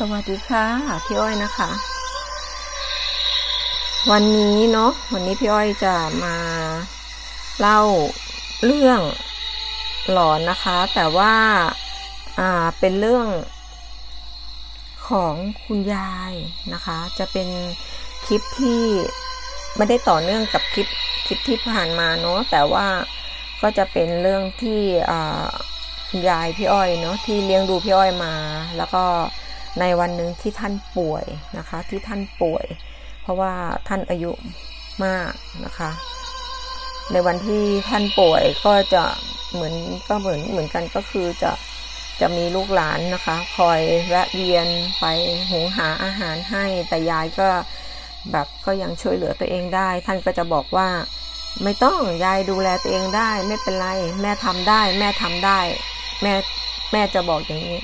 สวัสดีค่ะ พี่อ้อยนะคะ วันนี้เนาะวันนี้พี่อ้อยจะมาเล่าเรื่องหลอนนะคะ แต่ว่าอ่าเป็นเรื่องของคุณยายนะคะ จะเป็นคลิปที่ไม่ได้ต่อเนื่องกับคลิปคลิปที่ผ่านมาเนาะแต่ว่าก็จะเป็นเรื่องที่อ่าคุณยายพี่อ้อยเนาะที่เลี้ยงดูพี่อ้อยมา แล้วก็ ในวันหนึ่งที่ท่านป่วยนะคะที่ท่านป่วย เพราะว่าท่านอายุมากนะคะ ในวันที่ท่านป่วยก็จะเหมือนก็เหมือนเหมือนกันก็คือจะจะมีลูกหลานนะคะ คอยแวะเวียนไปหุงหาอาหารให้แต่ยายก็แบบก็ยังช่วยเหลือตัวเองได้ ท่านก็จะบอกว่าไม่ต้องยายดูแลตัวเองได้ ไม่เป็นไร แม่ทำได้ แม่ทำได้ แม่แม่จะบอกอย่างนี้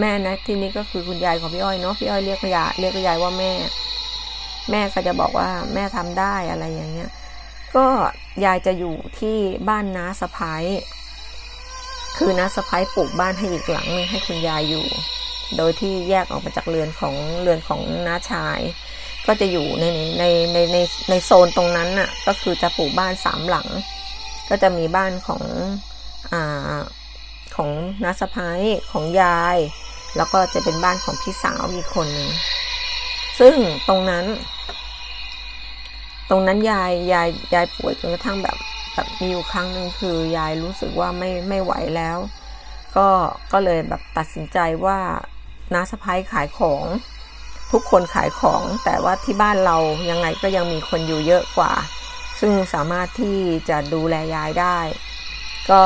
แม่นะที่นี้ก็คือคุณยายของพี่อ้อยเนาะพี่อ้อยเรียกยายเรียกยายว่าแม่ แม่ก็จะบอกว่าแม่ทำได้อะไรอย่างเงี้ย ก็ยายจะอยู่ที่บ้านน้าสะพ้ายคือน้าสะพ้ายปลูกบ้านให้อีกหลังหนึงให้คุณยายอยู่ โดยที่แยกออกมาจากเรือนของเรือนของน้าชาย ก็จะอยู่ในในในในในโซนตรงนั้นน่ะ ก็คือจะปลูกบ้านสามหลัง ก็จะมีบ้านของอ่าของน้าสะพ้ายของยาย แล้วก็จะเป็นบ้านของพี่สาวอีกคนหนึ่งซึ่งตรงนั้น ตรงนั้นยายยายยายป่วยจนกระทั่งแบบแบบมีอยู่ครั้งหนึ่งคือยายรู้สึกว่าไม่ไม่ไหวแล้ว ก็ก็เลยแบบตัดสินใจว่าน้าสะพ้ายขายของ ทุกคนขายของ แต่ว่าที่บ้านเรายังไงก็ยังมีคนอยู่เยอะกว่า ซึ่งสามารถที่จะดูแลยายได้ ก็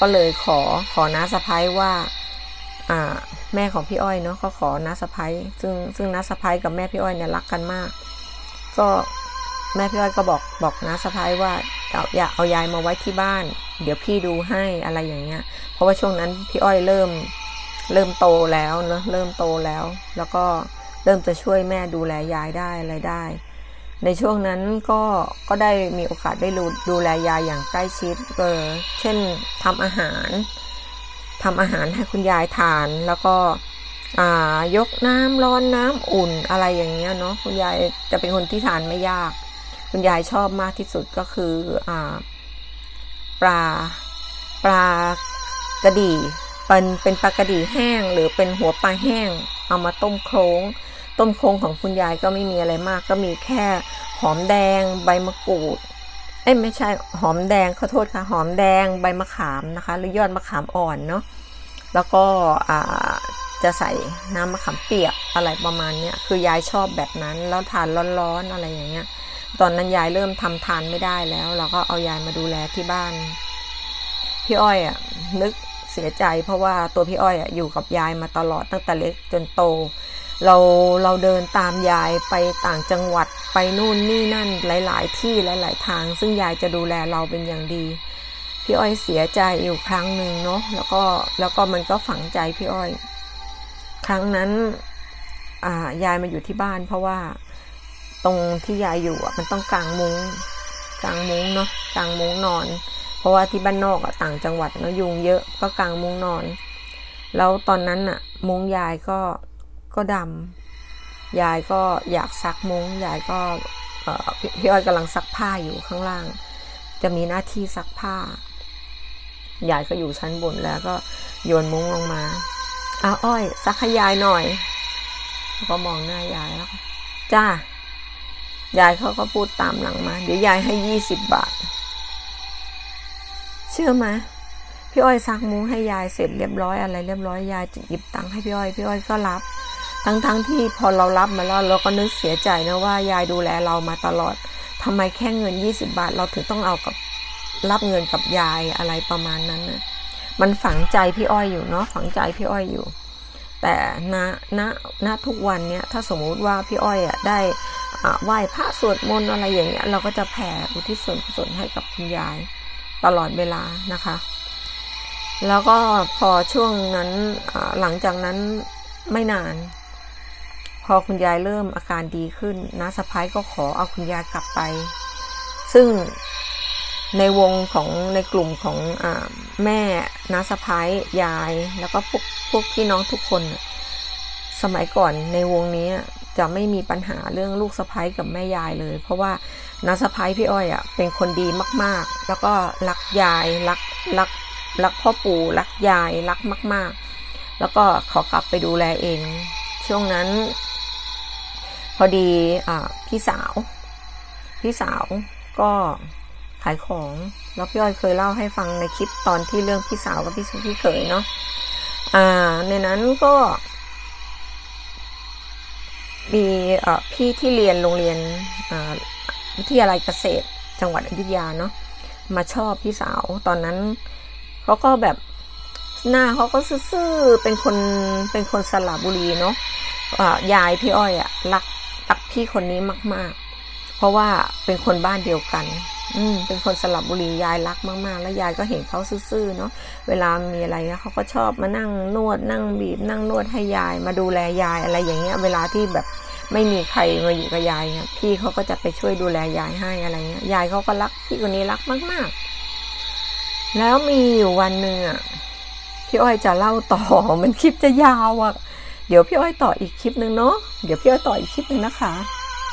ก็เลยขอขอน้าสะพ้ายว่าอ่า แม่ของพี่อ้อยเนาะก็ขอน้าสะพ้ายซึ่งซึ่งน้าสะพ้ายกับแม่พี่อ้อยเนี่ยรักกันมาก ก็แม่พี่อ้อยก็บอกบอกน้าสะพ้ายว่าเอาอย่าเอายายมาไว้ที่บ้าน เดี๋ยวพี่ดูให้อะไรอย่างเงี้ย เพราะว่าช่วงนั้นพี่อ้อยเริ่มเริ่มโตแล้วเนอะเริ่มโตแล้ว แล้วก็เริ่มจะช่วยแม่ดูแลยายได้อะไรได้ ในช่วงนั้นก็ก็ได้มีโอกาสได้ดูดูแลยายอย่างใกล้ชิดเออเช่นทำอาหาร ทำอาหารให้คุณยายทาน แล้วก็ยกน้ำร้อนน้ำอุ่นอะไรอย่างเงี้ยเนาะคุณยายจะเป็นคนที่ทานไม่ยาก คุณยายชอบมากที่สุดก็คืออปลาปลากระดี่เป็นเป็นปลากระดี่แห้ง หรือเป็นหัวปลาแห้ง เอามาต้มโครงต้มโครงของคุณยายก็ไม่มีอะไรมาก ก็มีแค่หอมแดงใบมะกรูด เอ้ยไม่ใช่หอมแดงขอโทษค่ะหอมแดงใบมะขามนะคะ หรือยอดมะขามอ่อนเนาะแล้วก็จะใส่น้ำมะขามเปียกอะไรประมาณเนี้ยคือยายชอบแบบนั้น แล้วทานร้อนๆอะไรอย่างเงี้ย ตอนนั้นยายเริ่มทำทานไม่ได้แล้ว เราก็เอายายมาดูแลที่บ้าน พี่อ้อยอะนึกเสียใจเพราะว่าตัวพี่อ้อยอะอยู่กับยายมาตลอดตั้งแต่เล็กจนโต เราเราเดินตามยายไปต่างจังหวัดไปนู่นนี่นั่นหลาย ๆ ที่หลาย ๆ ทาง ซึ่งยายจะดูแลเราเป็นอย่างดี พี่อ้อยเสียใจอยู่ครั้งหนึ่งเนาะแล้วก็แล้วก็มันก็ฝังใจพี่อ้อย ครั้งนั้นอ่ายายมาอยู่ที่บ้าน เพราะว่าตรงที่ยายอยู่มันต้องกลางมุง้งกลางมุ้งเนาะกลางมุ้งนอน เพราะว่าที่บ้านนอกอะต่างจังหวัดเนาะยุงเยอะก็กางมุ้งนอน แล้วตอนนั้นอะมุ้งยายก็ ก็ดำยายก็อยากซักมุง้งยายก็พี่อ้อยกำลังซักผ้าอยู่ข้างล่าง จะมีหน้าที่ซักผ้ายายก็อยู่ชั้นบนแล้วก็โยนมุ้งลงมาอ้าอ้อย ซักให้ยายหน่อยก็มองหน้ายายแล้วจ้ายายเขาก็พูดตามหลังมา เดี๋ยวยายให้ยี่สิบบาท เชื่อไหมพี่อ้อยซักมุ้งให้ยายเสร็จเรียบร้อยอะไร เรียบร้อยยายหยิบตังค์ให้พี่อ้อยพี่อ้อยก็รับ ทั้งๆทที่พอเรารับมาแล้วเราก็นึกเสียใจนะว่ายายดูแลเรามาตลอดทำไมแค่เงินยี่สิบาท เราถึงต้องเอากับรับเงินกับยายอะไรประมาณนั้นนะมันฝังใจพี่อ้อยอยู่เนาะฝังใจพี่อ้อยอยู่ แต่ณณณทุกวันเนี้ยถ้าสมมุติว่าพี่อ้อยอะได้ไหว้พระสวดมนต์อะไรอย่างเงี้ยเราก็จะแผ่อุทิศส่วนกุศลให้กับคุณยายตลอดเวลานะคะ แล้วก็พอช่วงนั้นหลังจากนั้นไม่นาน พอคุณยายเริ่มอาการดีขึ้นน้าสะพ้ายก็ขอเอาคุณยายกลับไป ซึ่งในวงของในกลุ่มของอแม่น้าสะพ้ายยายแล้วก็พวกพวกพี่น้องทุกคน สมัยก่อนในวงนี้จะไม่มีปัญหาเรื่องลูกสะพ้ายกับแม่ยายเลย เพราะว่าน้าสะพ้ายพี่อ้อยอะเป็นคนดีมากๆ แล้วก็รักยายรักรักรักพ่อปู่รักยายรักมาก ๆ แล้วก็ขอกลับไปดูแลเอง ช่วงนั้น อดีอพี่สาว พี่สาวก็ขายของแล้วพี่อ้อยเคยเล่าให้ฟังในคลิปตอนที่เรื่องพี่สาวกับพี่พี่เขยเนาะอ่า ในนั้นก็ มีพี่ที่เรียนโรงเรียนวิทยาลัยเกษตร จังหวัดอยุธยาเนาะมาชอบพี่สาวตอนนั้นเขาก็แบบหน้าเขาก็ซื่อๆเป็นคนเป็นคนสระบุรีเนาะอ่ายายพี่อ้อยอะรัก รักพี่คนนี้มาก ๆ เพราะว่าเป็นคนบ้านเดียวกัน อืม เป็นคนสระบุรียายรักมาก ๆ แล้วยายก็เห็นเขาซื่อๆเนาะ เวลามีอะไรนะเขาก็ชอบมานั่งนวดนั่งบีบ นั่งนวดให้ยายมาดูแลยายอะไรอย่างเงี้ย เวลาที่แบบไม่มีใครมาอยู่กับยายเนี่ยพี่เขาก็จะไปช่วยดูแลยายให้อะไรเงี้ย ยายเขาก็รักพี่คนนี้รักมาก ๆ แล้วมีอยู่วันหนึ่งอะพี่อ้อยจะเล่าต่อมันคลิปจะยาวอะ เดี๋ยวพี่อ้อยต่ออีกคลิปหนึ่งเนาะเดี๋ยวพี่อ้อยต่ออีกคลิปหนึ่งนะคะ